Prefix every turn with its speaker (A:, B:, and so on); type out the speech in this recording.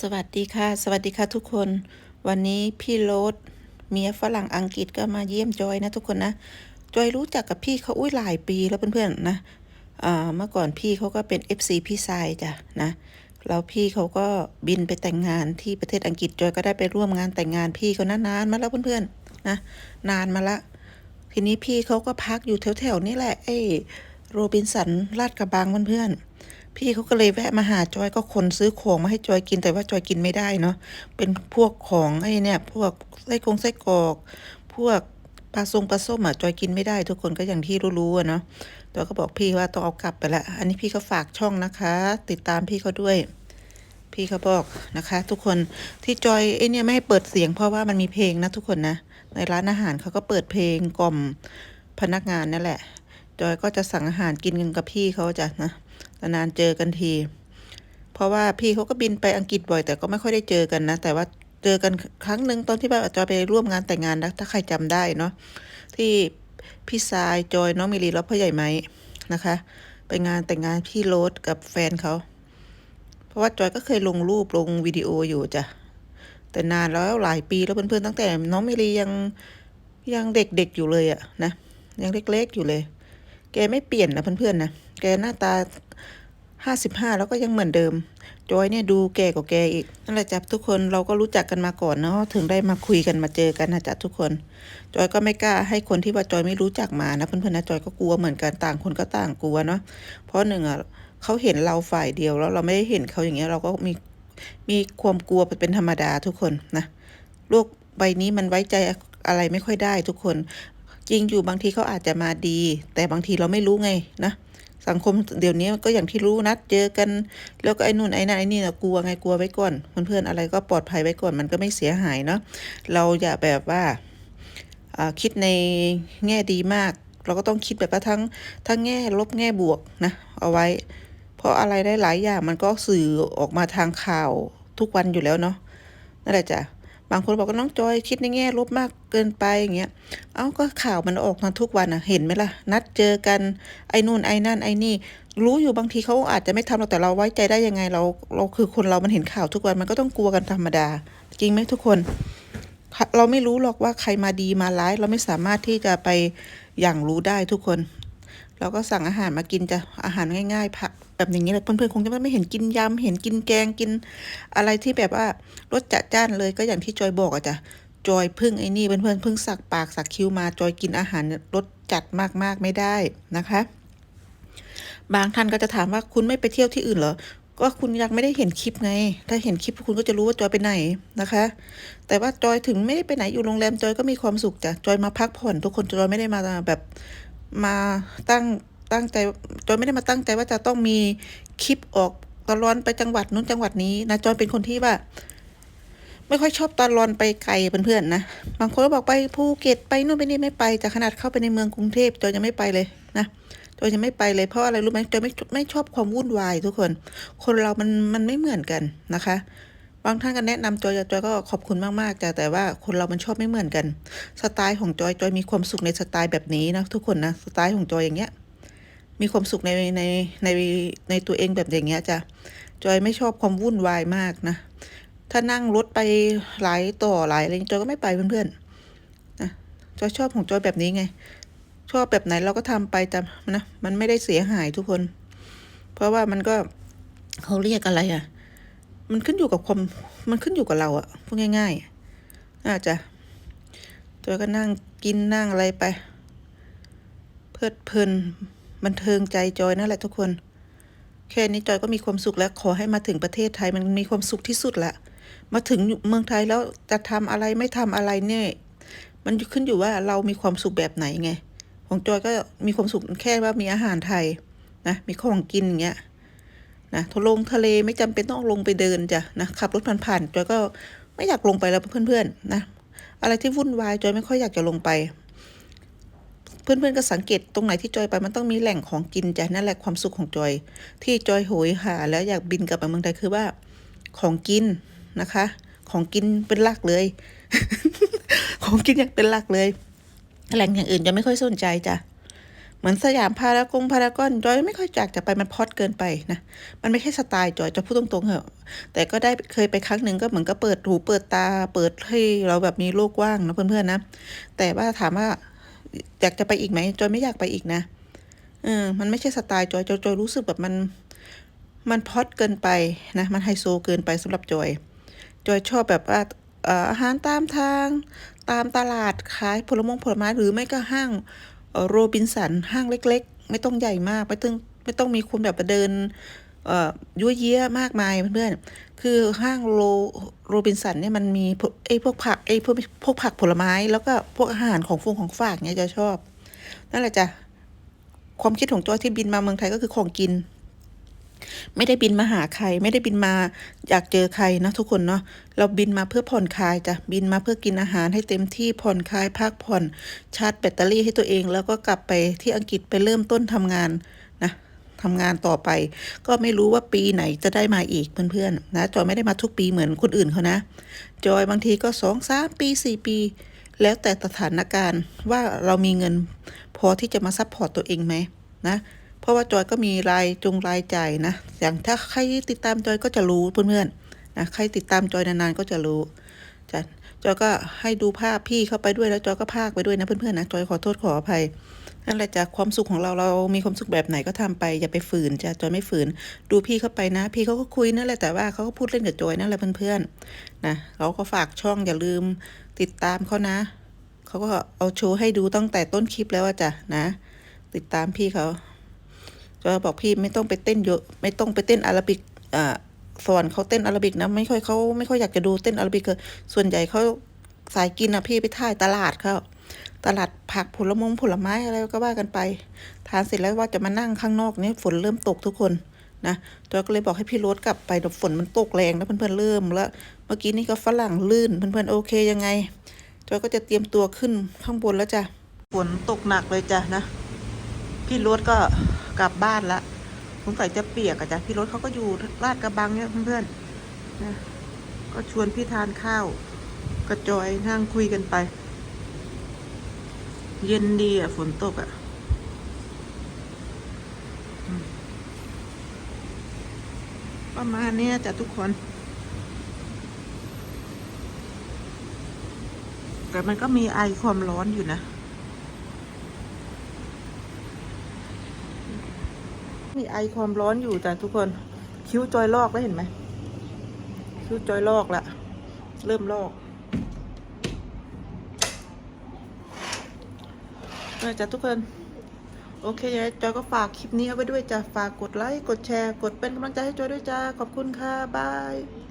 A: สวัสดีค่ะ สวัสดีค่ะทุกคน วันนี้พี่โรสเมียฝรั่งอังกฤษก็มาเยี่ยมจอยนะทุกคนนะ จอยรู้จักกับพี่เขาอุ้ยหลายปีแล้วเพื่อนๆนะอ่าเมื่อก่อนพี่เขาก็เป็น FC พี่ชายจ้ะนะแล้วพี่เขาก็บินไปแต่งงานที่ประเทศอังกฤษจอยก็ได้ไปร่วมงานแต่งงานพี่เขานานๆมาแล้วเพื่อนๆนะนานมาละ ทีนี้พี่เขาก็พักอยู่แถวๆนี่แหละไอ้โรบินสันลาดกระบังเพื่อนๆ พี่เขาก็เลยแวะมาหาจอยก็คนซื้อของมาให้จอยกินแต่ว่าจอยกินไม่ได้เนาะเป็นพวกของไอ้เนี่ย พวกไส้กรงไส้กรอก พวกปลาทรงปลาส้มอะจอยกินไม่ได้ ทุกคนก็อย่างที่รู้ๆอะเนาะจอยก็บอกพี่ว่าต้องเอากลับไปละอันนี้พี่เขาฝากช่องนะคะ ติดตามพี่เขาด้วย พี่เขาบอกนะคะ ทุกคนที่จอยไอเนี่ยไม่ให้เปิดเสียงเพราะว่ามันมีเพลงนะทุกคนนะในร้านอาหารเขาก็เปิดเพลงกล่อมพนักงานนั่นแหละ จอยก็จะสั่งอาหารกินกันกับพี่เขาจ้ะนะ นานๆเจอกันที เพราะว่าพี่เขาก็บินไปอังกฤษบ่อย แต่ก็ไม่ค่อยได้เจอกันนะ แต่ว่าเจอกันครั้งหนึ่งตอนที่แบบจอยไปร่วมงานแต่งงานนะถ้าใครจำได้เนาะที่พี่ทรายจอยน้องมิลีแล้วพ่อใหญ่ไหมนะคะ ไปงานแต่งงานพี่โรสกับแฟนเขาเพราะว่าจอยก็เคยลงรูปลงวิดีโออยู่จ้ะแต่นานแล้วหลายปีแล้วเพื่อนๆตั้งแต่น้องเมลียังยังเด็กๆอยู่เลยอะนะยังเล็กๆอยู่เลย แกไม่เปลี่ยนนะเพื่อนๆนะ แกหน้าตาห้าสิบห้าแล้วก็ยังเหมือนเดิม จอยเนี่ยดูแก่กว่าแกอีก นั่นแหละจ้ะทุกคนเราก็รู้จักกันมาก่อนเนาะถึงได้มาคุยกันมาเจอกันนะจ๊ะทุกคน จอยก็ไม่กล้าให้คนที่ว่าจอยไม่รู้จักมานะเพื่อนๆนะจอยก็กลัวเหมือนกันต่างคนก็ต่างกลัวเนาะ เพราะหนึ่งอะเขาเห็นเราฝ่ายเดียวแล้วเราไม่ได้เห็นเขาอย่างเงี้ยเราก็มีมีความกลัวเป็นธรรมดาทุกคนนะโลกใบนี้มันไว้ใจอะไรไม่ค่อยได้ทุกคน จริงอยู่บางทีเขาอาจจะมาดี แต่บางทีเราไม่รู้ไงนะสังคมเดี๋ยวนี้ก็อย่างที่รู้นัดเจอกัน แล้วก็ไอ้นู่นไอ้นั่นไอ้นี่นะกลัวไงกลัวไว้ก่อนเพื่อนๆอะไรก็ปลอดภัยไว้ก่อนมันก็ไม่เสียหายเนาะเราอย่าแบบว่าอ่าคิดในแง่ดีมาก เราก็ต้องคิดแบบว่าทั้งทั้งแง่ลบแง่บวกนะเอาไว้ เพราะอะไรได้หลายอย่างมันก็สื่อออกมาทางข่าวทุกวันอยู่แล้วเนาะนั่นแหละจ้ะ บางคนบอกว่าน้องจอยคิดในแง่ลบมากเกินไปอย่างเงี้ย เอ้าก็ข่าวมันออกมาทุกวันอะเห็นไหมล่ะ นัดเจอกันไอ้นู่นไอ้นั่นไอ้นี่ รู้อยู่บางทีเขาอาจจะไม่ทำเราแต่เราไว้ใจได้ยังไงเราเราคือคนเรามันเห็นข่าวทุกวันมันก็ต้องกลัวกันธรรมดา จริงไหมทุกคน เราไม่รู้หรอกว่าใครมาดีมาร้าย เราไม่สามารถที่จะไปอย่างรู้ได้ทุกคน เราก็สั่งอาหารมากินจะอาหารง่ายๆผัก แบบอย่างนี้แหละเพื่อนๆคงจะไม่เห็นกินยำเห็นกินแกงกิน อะไรที่แบบว่ารสจัดจ้านเลยก็อย่างที่จอยบอกอะจ้ะจอยพึ่งไอ้นี่เพื่อนๆพึ่งสักปากสักคิ้วมาจอยกินอาหารรสจัดมากๆไม่ได้นะคะ บางท่านก็จะถามว่าคุณไม่ไปเที่ยวที่อื่นเหรอก็คุณยังไม่ได้เห็นคลิปไง ถ้าเห็นคลิปคุณก็จะรู้ว่าจอยไปไหนนะคะ แต่ว่าจอยถึงไม่ได้ไปไหนอยู่โรงแรมจอยก็มีความสุขจ้ะจอยมาพักผ่อนทุกคนจอยไม่ได้มาแบบมาตั้ง ตั้งใจจอยไม่ได้มาตั้งใจว่าจะต้องมีคลิปออกตลอนไปจังหวัดนู้นจังหวัดนี้นะจอยเป็นคนที่ว่า ไม่ค่อยชอบตอนรอนไปไกลเพื่อนๆนะบางคนก็บอกไปภูเก็ตไปนู่นไปนี่ไม่ไปแต่ขนาดเข้าไปในเมืองกรุงเทพจอยยังไม่ไปเลยนะจอยยังไม่ไปเลยเพราะอะไรรู้ไหมจอยไม่ไม่ชอบความวุ่นวายทุกคน คนเรามันมันไม่เหมือนกันนะคะบางท่านก็แนะนำจอยจอยก็ขอบคุณมากๆจ้ะแต่ว่าคนเรามันชอบไม่เหมือนกัน สไตล์ของจอยจอยมีความสุขในสไตล์แบบนี้นะทุกคนนะสไตล์ของจอยอย่างเงี้ย มีความสุขในในในในตัวเองแบบอย่างเงี้ยจ้ะจอยไม่ชอบความวุ่นวายมากนะ ถ้านั่งรถไปหลายต่อหลายอะไรจอยก็ไม่ไปเพื่อนๆนะจอยชอบของจอยแบบนี้ไง ชอบแบบไหนเราก็ทำไปแต่นะมันไม่ได้เสียหายทุกคน เพราะว่ามันก็เขาเรียกอะไรอะ มันขึ้นอยู่กับความมันขึ้นอยู่กับเราอะพูดง่ายๆน่าจะจอยก็นั่งกินนั่งอะไรไป เพลิดเพลิน บันเทิงใจจอยนั่นแหละทุกคน แค่นี้จอยก็มีความสุขแล้วขอให้มาถึงประเทศไทยมันมีความสุขที่สุดละมาถึงเมืองไทยแล้วจะทำอะไรไม่ทำอะไรเนี่ยมันขึ้นอยู่ว่าเรามีความสุขแบบไหนไง ของจอยก็มีความสุขแค่ว่ามีอาหารไทยนะมีของกินอย่างเงี้ยนะทลงทะเลไม่จำเป็นต้องลงไปเดินจ้ะนะขับรถผ่านๆจอยก็ไม่อยากลงไปแล้วเพื่อนๆนะอะไรที่วุ่นวายจอยไม่ค่อยอยากจะลงไป เพื่อนๆก็สังเกตตรงไหนที่จอยไปมันต้องมีแหล่งของกินจ้ะนั่นแหละความสุขของจอย ที่จอยโหยหาแล้วอยากบินกลับมาเมืองไทยคือว่าของกินนะคะ ของกินเป็นหลักเลย ของกินอย่างเป็นหลักเลย แหล่งอย่างอื่นจะไม่ค่อยสนใจจ้ะเหมือนสยามพารากงพารากอนจอยไม่ค่อยอยากจะไปมันพอดเกินไปนะมันไม่ใช่สไตล์จอยจะพูดตรงๆเหอะแต่ก็ได้เคยไปครั้งหนึ่งก็เหมือนก็เปิดหูเปิดตา เปิดให้เราแบบมีโลกว้างนะเพื่อนๆนะแต่ว่าถามว่า อยากจะไปอีกไหมจอยไม่อยากไปอีกนะเออมันไม่ใช่สไตล์จอยจอยจอยรู้สึกแบบมันมันพอดเกินไปนะมันไฮโซเกินไปสำหรับจอย จอยชอบแบบว่าอาหารตามทางตามตลาดขายผลมงผลไม้หรือไม่ก็ห้างโรบินสันห้างเล็ก ๆ ไม่ต้องใหญ่มากไม่ต้องไม่ต้องมีคนแบบไปเดินยั่วเยี้ยมากมายเพื่อน คือห้างโรโรบินสันเนี่ยมันมีไอ้พวกผักไอ้พวกพวกผักผลไม้แล้วก็พวกอาหารของฟงของฝากเนี่ยจะชอบ นั่นแหละจ้ะความคิดของจอยที่บินมาเมืองไทยก็คือของกิน ไม่ได้บินมาหาใคร ไม่ได้บินมาอยากเจอใครนะทุกคนเนาะเราบินมาเพื่อผ่อนคลายจ้ะบินมาเพื่อกินอาหารให้เต็มที่ผ่อนคลายพักผ่อนชาร์จแบตเตอรี่ให้ตัวเอง แล้วก็กลับไปที่อังกฤษไปเริ่มต้นทำงาน ทำงานต่อไป ก็ไม่รู้ว่าปีไหนจะได้มาอีกเพื่อนๆนะจอยไม่ได้มาทุกปีเหมือนคนอื่นเขานะ จอยบางทีก็สองสามปีสี่ปี แล้วแต่สถานการณ์ว่าเรามีเงินพอที่จะมาซัพพอร์ตตัวเองไหมนะเพราะว่าจอยก็มีรายจงรายจ่ายนะอย่างถ้าใครติดตามจอยก็จะรู้เพื่อนๆนะใครติดตามจอยนานๆก็จะรู้จ้ะจอยก็ให้ดูภาพพี่เข้าไปด้วยแล้วจอยก็พากไปด้วยนะเพื่อนๆนะจอยขอโทษขออภัย นั่นแหละจ้ะความสุขของเราเรามีความสุขแบบไหนก็ทำไปอย่าไปฝืนจ้ะจอยไม่ฝืน ดูพี่เข้าไปนะ พี่เขาก็คุยนั่นแหละแต่ว่าเขาก็พูดเล่นกับจอยนั่นแหละเพื่อนๆนะเขาก็ฝากช่องอย่าลืมติดตามเขานะเขาก็เอาโชว์ให้ดูตั้งแต่ต้นคลิปแล้วจ้ะนะ ติดตามพี่เขาจอยบอกพี่ไม่ต้องไปเต้นเยอะไม่ต้องไปเต้นอาราบิกอ่าสอนเขาเต้นอาราบิกนะไม่ค่อยเขาไม่ค่อยอยากจะดูเต้นอาราบิกส่วนใหญ่เขาสายกินนะพี่ไปถ่ายตลาดเขา ตลาดผักผลมงผลไม้อะไรก็ว่ากันไป ทานเสร็จแล้วว่าจะมานั่งข้างนอกเนี่ยฝนเริ่มตกทุกคนนะจอยก็เลยบอกให้พี่รถกลับไปเดี๋ยวฝนมันตกแรงนะเพื่อนๆเริ่มแล้ว เมื่อกี้นี่ก็ฝรั่งลื่นเพื่อนๆโอเคยังไงจอยก็จะเตรียมตัวขึ้นข้างบนแล้วจ้ะฝนตกหนักเลยจ้ะนะพี่รถก็กลับบ้านละสงสัยจะเปียกอะจ้ะพี่รถเขาก็อยู่ลาดกระบังเนี่ยเพื่อนๆนะก็ชวนพี่ทานข้าวกระจอยนั่งคุยกันไป เย็นดีอะ ฝนตกอะประมาณนี้จ้ะทุกคน แต่มันก็มีไอความร้อนอยู่นะ มีไอความร้อนอยู่แต่ทุกคน คิ้วจอยลอกแล้วเห็นไหม คิ้วจอยลอกละ เริ่มลอก นะจ๊ะทุกคน โอเคยัยจอยก็ฝากคลิปนี้เอาไว้ด้วยจ้ะฝากกดไลค์ กดแชร์ กดเป็นกำลังใจให้จอยด้วยจ้า ขอบคุณค่ะ บาย